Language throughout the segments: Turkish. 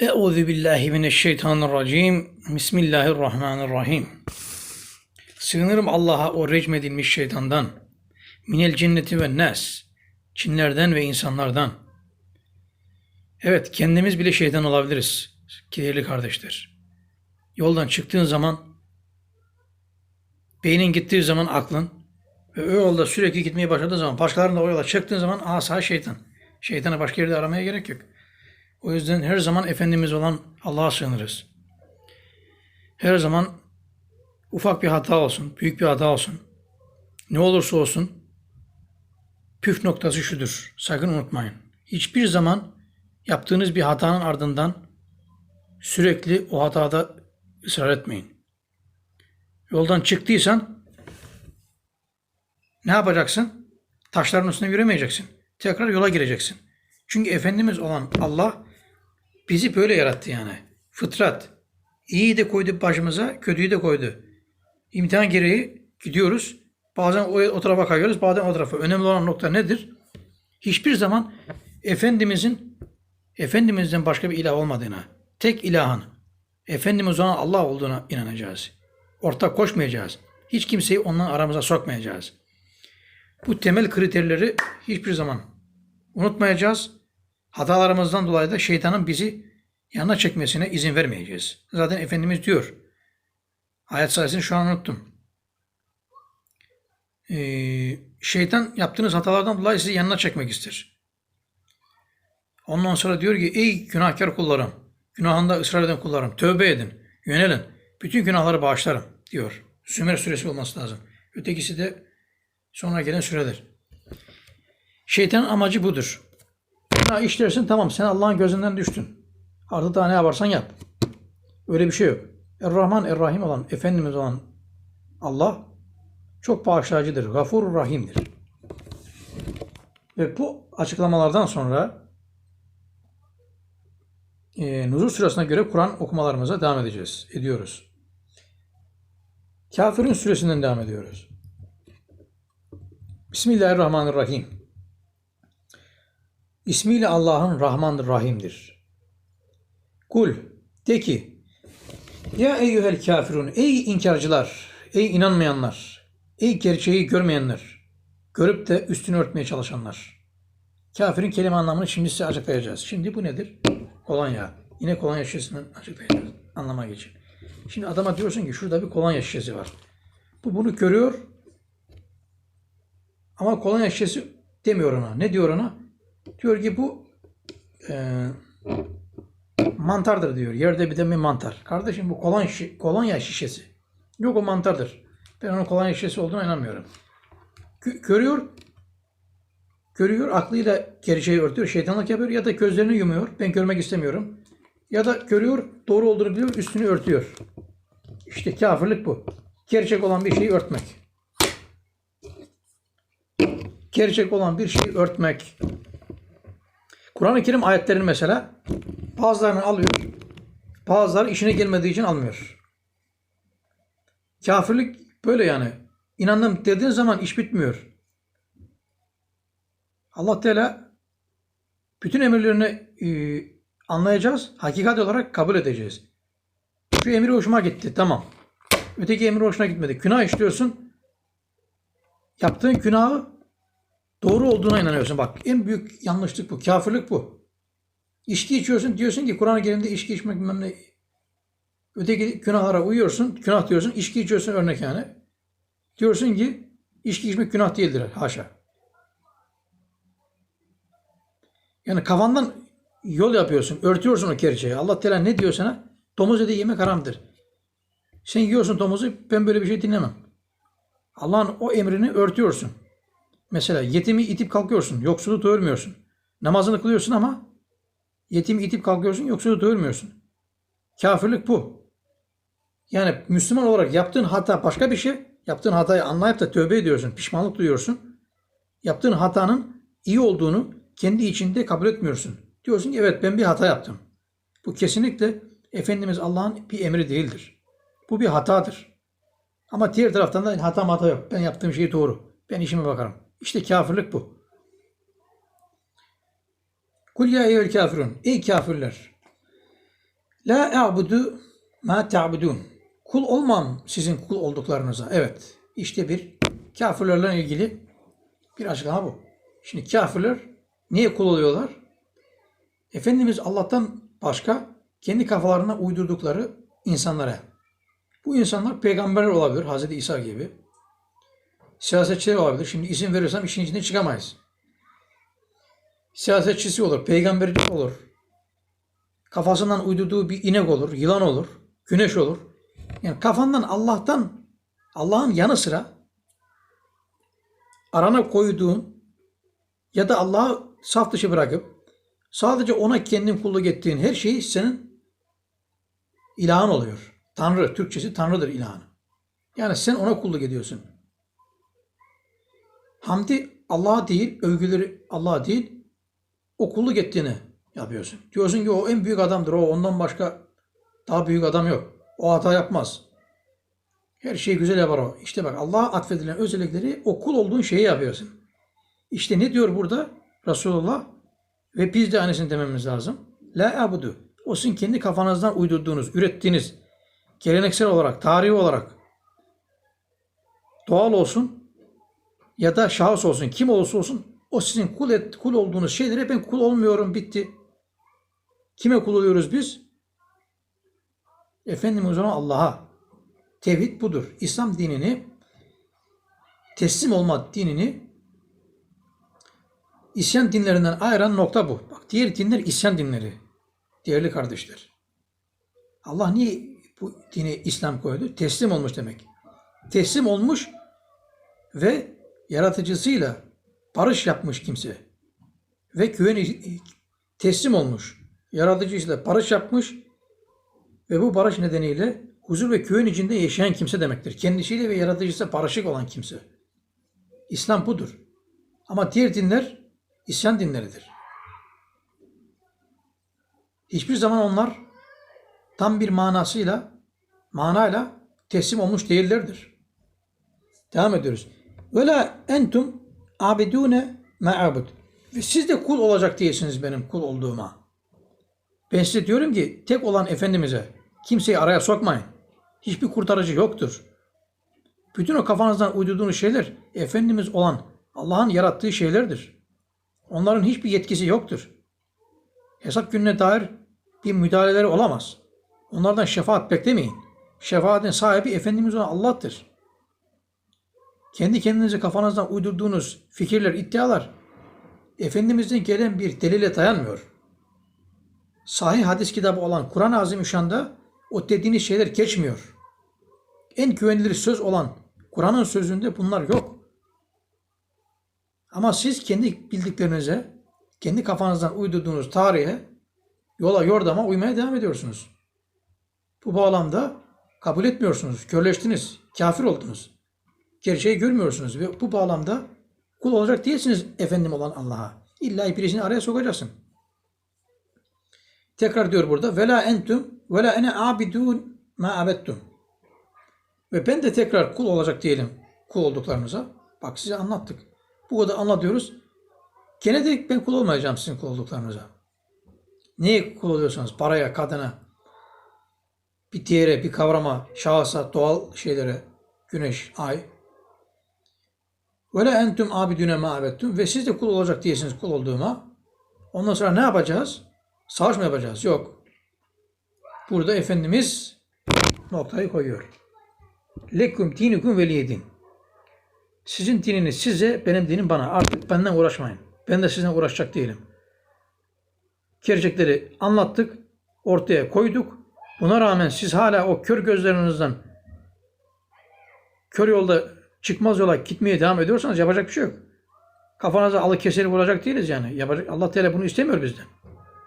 Euzu billahi mineşşeytanirracim. Bismillahirrahmanirrahim. Sığınırım Allah'a o recmedilmiş şeytandan. Minel cinneti ve nas. Cinlerden ve insanlardan. Evet, kendimiz bile şeytan olabiliriz. Değerli kardeşler. Yoldan çıktığın zaman, beynin gittiği zaman aklın ve o yolda sürekli gitmeye başladığı zaman, başkalarının da o yola çıktığın zaman asa şeytan. Şeytanı başka yerde aramaya gerek yok. O yüzden her zaman Efendimiz olan Allah'a sığınırız. Her zaman ufak bir hata olsun, büyük bir hata olsun. Ne olursa olsun püf noktası şudur. Sakın unutmayın. Hiçbir zaman yaptığınız bir hatanın ardından sürekli o hatada ısrar etmeyin. Yoldan çıktıysan ne yapacaksın? Taşların üstüne yürümeyeceksin. Tekrar yola gireceksin. Çünkü Efendimiz olan Allah bizi böyle yarattı yani. Fıtrat. İyiyi de koydu başımıza, kötüyü de koydu. İmtihan gereği gidiyoruz. Bazen o, o tarafa kayıyoruz, bazen o tarafa. Önemli olan nokta nedir? Hiçbir zaman Efendimizin Efendimizden başka bir ilah olmadığına, tek ilahın, Efendimiz olan Allah olduğuna inanacağız. Ortak koşmayacağız. Hiç kimseyi ondan aramıza sokmayacağız. Bu temel kriterleri hiçbir zaman unutmayacağız. Hatalarımızdan dolayı da şeytanın bizi yanına çekmesine izin vermeyeceğiz. Zaten Efendimiz diyor. Ayet sayesini şu an unuttum. Ee, şeytan yaptığınız hatalardan dolayı sizi yanına çekmek ister. Ondan sonra diyor ki ey günahkar kullarım, günahında ısrar eden kullarım, tövbe edin, yönelin, bütün günahları bağışlarım diyor. Sümer suresi olması lazım. Ötekisi de sonra gelen süredir. Şeytanın amacı budur. Günah işlersin tamam sen Allah'ın gözünden düştün. Artık daha ne yaparsan yap. Öyle bir şey yok. Er-Rahman Er-Rahim olan, Efendimiz olan Allah çok bağışlayıcıdır. Gafur Rahim'dir. Ve bu açıklamalardan sonra e, Nuzul Suresi'ne göre Kur'an okumalarımıza devam edeceğiz. Ediyoruz. Kafirin suresinden devam ediyoruz. Bismillahirrahmanirrahim. İsmiyle Allah'ın Rahman Rahim'dir. Kul de ki Ya eyyühel kafirun ey inkarcılar, ey inanmayanlar, ey gerçeği görmeyenler, görüp de üstünü örtmeye çalışanlar. Kafirin kelime anlamını şimdi size açıklayacağız. Şimdi bu nedir? Kolonya. Yine kolonya şişesinden açıklayacağız. Anlama geçin. Şimdi adama diyorsun ki şurada bir kolonya şişesi var. Bu bunu görüyor ama kolonya şişesi demiyor ona. Ne diyor ona? Diyor ki bu e, mantardır diyor. Yerde bir de bir mantar. Kardeşim bu kolonya, şi- kolonya şişesi. Yok o mantardır. Ben onun kolonya şişesi olduğuna inanmıyorum. Gö- görüyor. Görüyor. Aklıyla gerçeği örtüyor. Şeytanlık yapıyor. Ya da gözlerini yumuyor. Ben görmek istemiyorum. Ya da görüyor. Doğru olduğunu biliyor. Üstünü örtüyor. İşte kafirlik bu. Gerçek olan bir şeyi örtmek. Gerçek olan bir şeyi örtmek. Kur'an-ı Kerim ayetlerini mesela bazılarını alıyor. Bazıları işine gelmediği için almıyor. Kafirlik böyle yani. İnandım dediğin zaman iş bitmiyor. Allah Teala bütün emirlerini e, anlayacağız. Hakikat olarak kabul edeceğiz. Şu emir hoşuma gitti. Tamam. Öteki emir hoşuna gitmedi. Günah işliyorsun. Yaptığın günahı doğru olduğuna inanıyorsun. Bak en büyük yanlışlık bu. Kafirlik bu. İçki içiyorsun. Diyorsun ki Kur'an-ı Kerim'de içki içmek bilmem ne. Öteki günahlara uyuyorsun. Günah diyorsun. İçki içiyorsun örnek yani. Diyorsun ki içki içmek günah değildir. Haşa. Yani kafandan yol yapıyorsun. Örtüyorsun o gerçeği. Allah Teala ne diyor sana? Domuz eti yemek haramdır. Sen yiyorsun domuzu. Ben böyle bir şey dinlemem. Allah'ın o emrini örtüyorsun. Mesela yetimi itip kalkıyorsun. Yoksulu doyurmuyorsun. Namazını kılıyorsun ama yetimi itip kalkıyorsun. Yoksulu doyurmuyorsun. Kafirlik bu. Yani Müslüman olarak yaptığın hata başka bir şey. Yaptığın hatayı anlayıp da tövbe ediyorsun. Pişmanlık duyuyorsun. Yaptığın hatanın iyi olduğunu kendi içinde kabul etmiyorsun. Diyorsun ki evet ben bir hata yaptım. Bu kesinlikle Efendimiz Allah'ın bir emri değildir. Bu bir hatadır. Ama diğer taraftan da hata hata yok. Ben yaptığım şey doğru. Ben işime bakarım. İşte kafirlik bu. Kul ya eyyühel kafirun. Ey kafirler. La a'budu ma ta'budun. Kul olmam sizin kul olduklarınıza. Evet. İşte bir kafirlerle ilgili bir açıklama bu. Şimdi kafirler niye kul oluyorlar? Efendimiz Allah'tan başka kendi kafalarına uydurdukları insanlara. Bu insanlar peygamberler olabilir. Hazreti İsa gibi. Siyasetçiler olabilir. Şimdi isim verirsem işin içinden çıkamayız. Siyasetçisi olur, peygamberci olur. Kafasından uydurduğu bir inek olur, yılan olur, güneş olur. Yani kafandan Allah'tan, Allah'ın yanı sıra arana koyduğun ya da Allah'ı saf dışı bırakıp sadece ona kendin kulluk ettiğin her şey senin ilahın oluyor. Tanrı, Türkçesi Tanrı'dır ilahın. Yani sen ona kulluk ediyorsun. Hamdi Allah'a değil, övgüleri Allah'a değil, o kulluk ettiğini yapıyorsun. Diyorsun ki o en büyük adamdır, o ondan başka daha büyük adam yok. O hata yapmaz. Her şeyi güzel yapar o. İşte bak Allah'a atfedilen özellikleri o kul olduğun şeyi yapıyorsun. İşte ne diyor burada Resulullah? Ve biz de aynısını dememiz lazım. La abudu. O sizin kendi kafanızdan uydurduğunuz, ürettiğiniz, geleneksel olarak, tarihi olarak doğal olsun ya da şahıs olsun, kim olursa olsun o sizin kul, et, kul olduğunuz şeylere ben kul olmuyorum bitti. Kime kul oluyoruz biz? Efendimiz o zaman Allah'a. Tevhid budur. İslam dinini teslim olma dinini isyan dinlerinden ayıran nokta bu. Bak diğer dinler isyan dinleri. Değerli kardeşler. Allah niye bu dini İslam koydu? Teslim olmuş demek. Teslim olmuş ve yaratıcısıyla barış yapmış kimse. Ve güven teslim olmuş. Yaratıcısıyla barış yapmış ve bu barış nedeniyle huzur ve güven içinde yaşayan kimse demektir. Kendisiyle ve yaratıcısıyla barışık olan kimse. İslam budur. Ama diğer dinler isyan dinleridir. Hiçbir zaman onlar tam bir manasıyla, manayla teslim olmuş değillerdir. Devam ediyoruz. Ve la entum abidune ma'abud. Ve siz de kul olacak değilsiniz benim kul olduğuma. Ben size diyorum ki tek olan Efendimiz'e kimseyi araya sokmayın. Hiçbir kurtarıcı yoktur. Bütün o kafanızdan uydurduğunuz şeyler Efendimiz olan Allah'ın yarattığı şeylerdir. Onların hiçbir yetkisi yoktur. Hesap gününe dair bir müdahaleleri olamaz. Onlardan şefaat beklemeyin. Şefaatin sahibi Efendimiz olan Allah'tır. Kendi kendinize kafanızdan uydurduğunuz fikirler, iddialar Efendimiz'den gelen bir delile dayanmıyor. Sahih hadis kitabı olan Kur'an-ı Azimüşşan'da o dediğiniz şeyler geçmiyor. En güvenilir söz olan Kur'an'ın sözünde bunlar yok. Ama siz kendi bildiklerinize, kendi kafanızdan uydurduğunuz tarihe, yola, yordama uymaya devam ediyorsunuz. Bu bağlamda kabul etmiyorsunuz, körleştiniz, kafir oldunuz. Gerçeği görmüyorsunuz ve bu bağlamda kul olacak değilsiniz efendim olan Allah'a. İlla birisini araya sokacaksın. Tekrar diyor burada. Ve la entum ve la ene abidun ma abettum. Ve ben de tekrar kul olacak diyelim kul olduklarınıza. Bak size anlattık. Bu kadar anlatıyoruz. Gene de ben kul olmayacağım sizin kul olduklarınıza. Neye kul oluyorsanız? Paraya, kadına, bir diğere, bir kavrama, şahsa, doğal şeylere, güneş, ay. Ve la entum abidune ma abettum. Ve siz de kul olacak diyesiniz kul olduğuma. Ondan sonra ne yapacağız? Savaş mı yapacağız? Yok. Burada Efendimiz noktayı koyuyor. Lekum dinukum veliyedin. Sizin dininiz size, benim dinim bana. Artık benden uğraşmayın. Ben de sizinle uğraşacak değilim. Gerçekleri anlattık, ortaya koyduk. Buna rağmen siz hala o kör gözlerinizden kör yolda çıkmaz yola gitmeye devam ediyorsanız yapacak bir şey yok. Kafanıza alı keseri vuracak değiliz yani. Yapacak, Allah Teala bunu istemiyor bizden.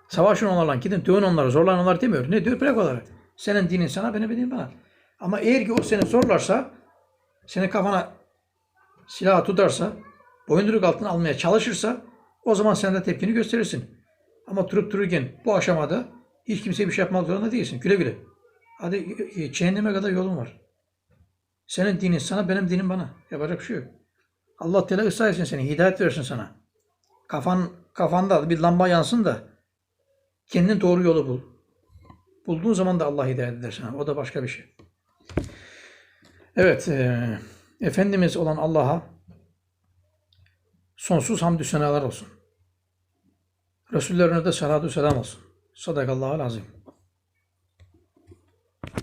Savaşın onlarla, gidin dövün onları, zorlayın onları demiyor. Ne diyor? Bırak onları. Senin dinin sana, benim dinim bana. Ama eğer ki o seni zorlarsa, senin kafana silah tutarsa, boyunduruk altına almaya çalışırsa, o zaman sen de tepkini gösterirsin. Ama durup dururken bu aşamada hiç kimseye bir şey yapmak zorunda değilsin. Güle güle. Hadi e, cehenneme kadar yolun var. Senin dinin sana, benim dinim bana. Yapacak bir şey yok. Allah Teala ıslah etsin seni, hidayet versin sana. Kafan, kafanda bir lamba yansın da kendin doğru yolu bul. Bulduğun zaman da Allah hidayet eder sana. O da başka bir şey. Evet. e, Efendimiz olan Allah'a sonsuz hamdü senalar olsun. Resullerine de salatu selam olsun. Sadakallahu azim.